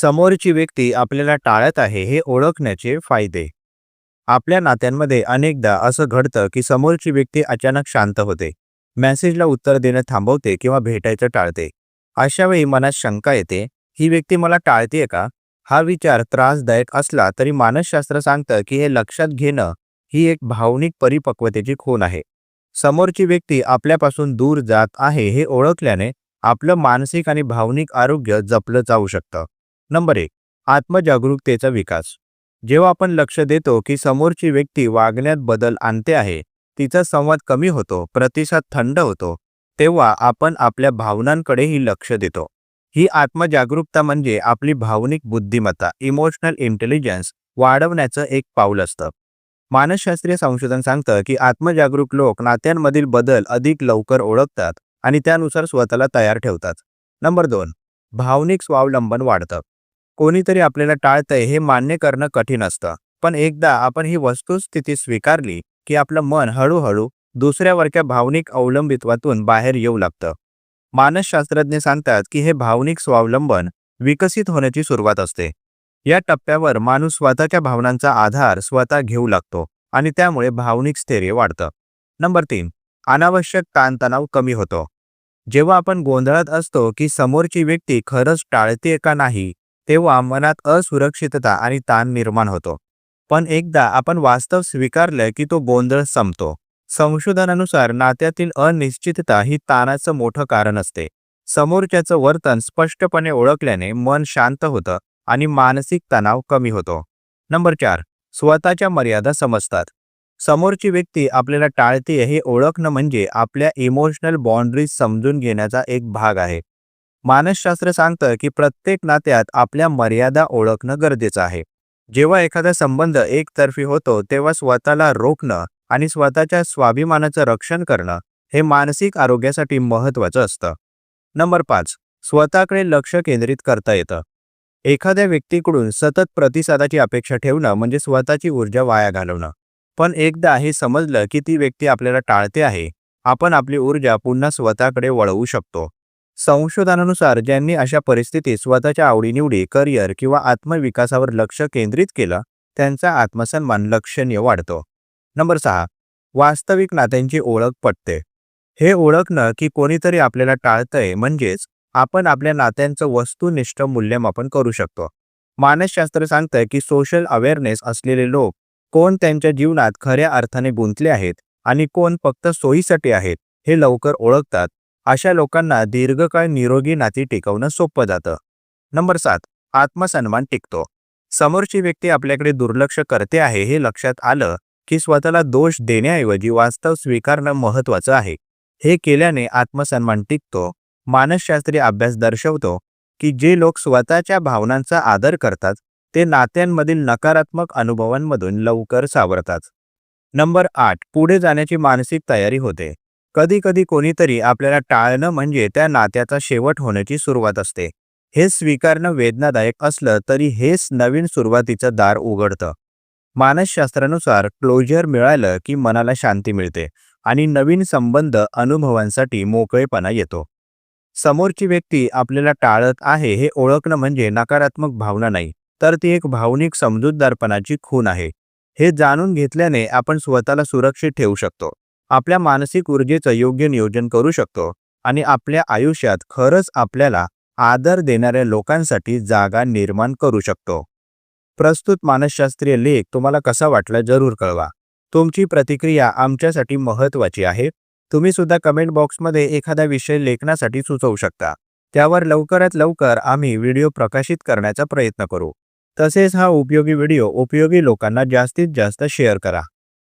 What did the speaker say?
समोरची व्यक्ती आपल्याला टाळत आहे हे ओळखण्याचे फायदे. आपल्या नात्यांमध्ये अनेकदा असं घडतं की समोरची व्यक्ती अचानक शांत होते. मेसेजला उत्तर देणं थांबवते किंवा भेटायचं टाळते. अशावेळी मनात शंका येते ही व्यक्ती मला टाळतेय का? हा विचार त्रासदायक असला तरी मानसशास्त्र सांगतं की हे लक्षात घेणं ही एक भावनिक परिपक्वतेची खूण आहे. समोरची व्यक्ती आपल्यापासून दूर जात आहे हे ओळखल्याने आपलं मानसिक आणि भावनिक आरोग्य जपलं जाऊ शकतं. नंबर एक आत्मजागरूकतेचा विकास. जेव्हा आपण लक्ष देतो की समोरची व्यक्ती वागण्यात बदल आणते आहे तिचा संवाद कमी होतो प्रतिसाद थंड होतो तेव्हा आपण आपल्या भावनांकडेही लक्ष देतो. ही आत्मजागरूकता म्हणजे आपली भावनिक बुद्धिमत्ता इमोशनल इंटेलिजन्स वाढवण्याचं एक पाऊल असतं. मानसशास्त्रीय संशोधन सांगतं की आत्मजागरूक लोक नात्यांमधील बदल अधिक लवकर ओळखतात आणि त्यानुसार स्वतःला तयार ठेवतात. नंबर दोन भावनिक स्वावलंबन वाढतं. कोणीतरी आपल्याला टाळतंय हे मान्य करणं कठीण असतं. पण एकदा आपण ही वस्तुस्थिती स्वीकारली की आपलं मन हळूहळू दुसऱ्यावरच्या भावनिक अवलंबित्वातून बाहेर येऊ लागतं. मानसशास्त्रज्ञ सांगतात की हे भावनिक स्वावलंबन विकसित होण्याची सुरुवात असते. या टप्प्यावर माणूस स्वतःच्या भावनांचा आधार स्वतः घेऊ लागतो आणि त्यामुळे भावनिक स्थैर्य वाढतं. नंबर तीन अनावश्यक ताणतणाव कमी होतो. जेव्हा आपण गोंधळात असतो की समोरची व्यक्ती खरंच टाळते का नाही तेव्हा मनात असुरक्षितता आणि ताण निर्माण होतो. पण एकदा आपण वास्तव स्वीकारलं की तो गोंधळ संपतो. संशोधनानुसार नात्यातील अनिश्चितता ही ताणाचं मोठं कारण असते. समोरच्याचं वर्तन स्पष्टपणे ओळखल्याने मन शांत होतं आणि मानसिक तणाव कमी होतो. नंबर चार. स्वतःच्या मर्यादा समजतात. समोरची व्यक्ती आपल्याला टाळते हे ओळखणं म्हणजे आपल्या इमोशनल बाउंड्रीज समजून घेण्याचा एक भाग आहे. मानसशास्त्र सांगतं की प्रत्येक नात्यात आपल्या मर्यादा ओळखणं गरजेचं आहे. जेव्हा एखादा संबंध एकतर्फी होतो तेव्हा स्वतःला रोखणं आणि स्वतःच्या स्वाभिमानाचं रक्षण करणं हे मानसिक आरोग्यासाठी महत्त्वाचं असतं. नंबर पाच स्वतःकडे लक्ष केंद्रित करता येतं. एखाद्या व्यक्तीकडून सतत प्रतिसादाची अपेक्षा ठेवणं म्हणजे स्वतःची ऊर्जा वाया घालवणं. पण एकदा हे समजलं की ती व्यक्ती आपल्याला टाळते आहे आपण आपली ऊर्जा पुन्हा स्वतःकडे वळवू शकतो. संशोधनानुसार ज्यांनी अशा परिस्थितीत स्वतःच्या आवडीनिवडी करिअर किंवा आत्मविकासावर लक्ष केंद्रित केलं त्यांचा आत्मसन्मान लक्षणीय वाढतो. नंबर सहा वास्तविक नात्यांची ओळख पटते. हे ओळखणं की कोणीतरी आपल्याला टाळतंय म्हणजेच आपण आपल्या नात्यांचं वस्तुनिष्ठ मूल्यमापन करू शकतो. मानसशास्त्र सांगतंय की सोशल अवेअरनेस असलेले लोक कोण त्यांच्या जीवनात खऱ्या अर्थाने गुंतले आहेत आणि कोण फक्त सोयीसाठी आहेत हे लवकर ओळखतात. अशा लोकांना दीर्घकाळ निरोगी नाती टिकवणं सोपं जातं. नंबर सात आत्मसन्मान टिकतो. समोरची व्यक्ती आपल्याकडे दुर्लक्ष करते आहे हे लक्षात आलं की स्वतःला दोष देण्याऐवजी वास्तव स्वीकारणं महत्त्वाचं आहे. हे केल्याने आत्मसन्मान टिकतो. मानसशास्त्रीय अभ्यास दर्शवतो की जे लोक स्वतःच्या भावनांचा आदर करतात ते नात्यांमधील नकारात्मक अनुभवांमधून लवकर सावरतात. नंबर आठ पुढे जाण्याची मानसिक तयारी होते. कधी कधी कोणीतरी आपल्याला टाळणं म्हणजे त्या नात्याचा शेवट होण्याची सुरुवात असते. हे स्वीकारणं वेदनादायक असलं तरी हेच नवीन सुरुवातीचं दार उघडतं. मानसशास्त्रानुसार क्लोजर मिळालं की मनाला शांती मिळते आणि नवीन संबंध अनुभवांसाठी मोकळेपणा येतो. समोरची व्यक्ती आपल्याला टाळत आहे हे ओळखणं म्हणजे नकारात्मक भावना नाही तर ती एक भावनिक समजूतदारपणाची खून आहे. हे जाणून घेतल्याने आपण स्वतःला सुरक्षित ठेवू शकतो. आपल्या मानसिक ऊर्जेचं योग्य नियोजन करू शकतो आणि आपल्या आयुष्यात खरंच आपल्याला आदर देणाऱ्या लोकांसाठी जागा निर्माण करू शकतो. प्रस्तुत मानसशास्त्रीय लेख तुम्हाला कसा वाटला जरूर कळवा. तुमची प्रतिक्रिया आमच्यासाठी महत्त्वाची आहे. तुम्ही सुद्धा कमेंट बॉक्समध्ये एखादा विषय लेखनासाठी सुचवू शकता. त्यावर लवकरात लवकर आम्ही व्हिडिओ प्रकाशित करण्याचा प्रयत्न करू. तसेच हा उपयोगी व्हिडिओ उपयोगी लोकांना जास्तीत जास्त शेअर करा.